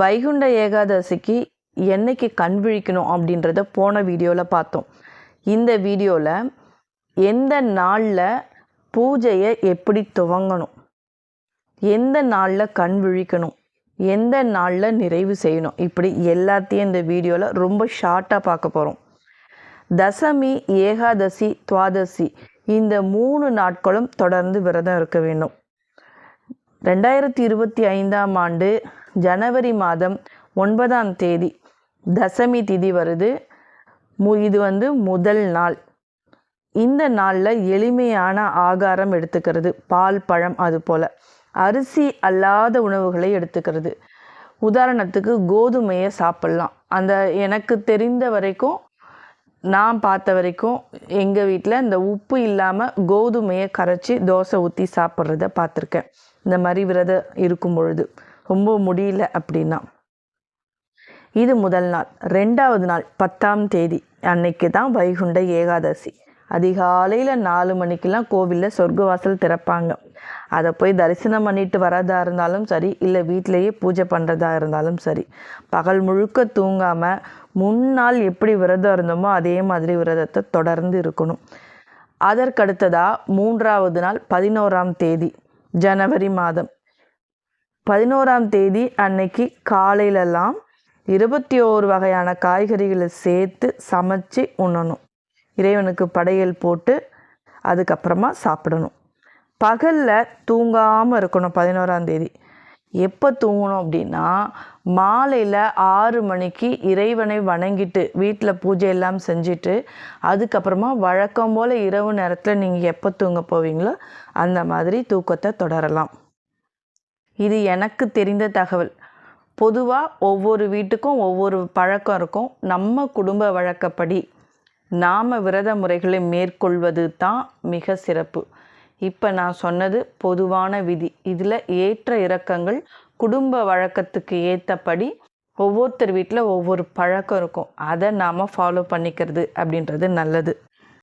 வைகுண்ட ஏகாதசிக்கு என்னைக்கு கண் விழிக்கணும் அப்படின்றத போன வீடியோவில் பார்த்தோம். இந்த வீடியோவில் எந்த நாளில் பூஜையை எப்படி துவங்கணும்? எந்த நாளில் கண் விழிக்கணும்? எந்த நாளில் நிறைவு செய்யணும்? இப்படி எல்லாத்தையும் இந்த வீடியோவில் ரொம்ப ஷார்ட்டாக பார்க்க போகிறோம் தசமி ஏகாதசி துவாதசி இந்த மூணு நாட்களும் தொடர்ந்து விரதம் இருக்க வேண்டும். ரெண்டாயிரத்தி இருபத்தி ஐந்தாம் ஆண்டு ஜனவரி மாதம் ஒன்பதாம் தேதி தசமி திதி வருது. மு இது வந்து முதல் நாள். இந்த நாளில் எளிமையான ஆகாரம் எடுத்துக்கிறது. பால் பழம் அது போல். அரிசி அல்லாத உணவுகளை எடுத்துக்கிறது. உதாரணத்துக்கு கோதுமையை சாப்பிட்லாம். அந்த எனக்கு தெரிந்த வரைக்கும் நான் பார்த்த வரைக்கும் எங்கள் வீட்டில் இந்த உப்பு இல்லாமல் கோதுமையை கரைச்சி தோசை ஊற்றி சாப்பிட்றத பார்த்துருக்கேன். இந்த மாதிரி விரதம் இருக்கும் பொழுது. ரொம்ப முடியல அப்படின்னா. இது முதல் நாள். ரெண்டாவது நாள் பத்தாம் தேதி. அன்னைக்கு தான் வைகுண்ட ஏகாதசி. அதிகாலையில் நாலு மணிக்கெலாம் கோவிலில் சொர்க்கவாசல் திறப்பாங்க. அதை போய் தரிசனம் பண்ணிட்டு வரதா இருந்தாலும் சரி இல்லை வீட்டிலையே பூஜை பண்ணுறதா இருந்தாலும் சரி பகல் முழுக்க தூங்காமல் முன்னாள் எப்படி விரதம் இருந்தோமோ அதே மாதிரி விரதத்தை தொடர்ந்து இருக்கணும். அதற்கடுத்ததாக மூன்றாவது நாள் பதினோராம் தேதி ஜனவரி மாதம். பதினோராம் தேதி அன்னைக்கு காலையிலலாம் இருபத்தி ஓரு வகையான காய்கறிகளை சேர்த்து சமைச்சு உண்ணணும். இறைவனுக்கு படையல் போட்டு அதுக்கப்புறமா சாப்பிடணும். பகலில் தூங்காமல் இருக்கணும் பதினோராம் தேதி. எப்போ தூங்கணும் அப்படின்னா மாலையில் ஆறு மணிக்கு இறைவனை வணங்கிட்டு வீட்டில் பூஜை எல்லாம் செஞ்சுட்டு அதுக்கப்புறமா வழக்கம் போல் இரவு நேரத்தில் நீங்கள் எப்போ தூங்க போவீங்களோ அந்த மாதிரி தூக்கத்தை தொடரலாம். இது எனக்கு தெரிந்த தகவல். பொதுவாக ஒவ்வொரு வீட்டுக்கும் ஒவ்வொரு பழக்கம் இருக்கும். நம்ம குடும்ப வழக்கப்படி நாம் விரத முறைகளை மேற்கொள்வது தான் மிக சிறப்பு. இப்போ நான் சொன்னது பொதுவான விதி. இதில் ஏற்ற இறக்கங்கள் குடும்ப வழக்கத்துக்கு ஏற்றபடி ஒவ்வொருத்தர் வீட்டில் ஒவ்வொரு பழக்கம் இருக்கும். அதை நாம் ஃபாலோ பண்ணிக்கிறது அப்படின்றது நல்லது.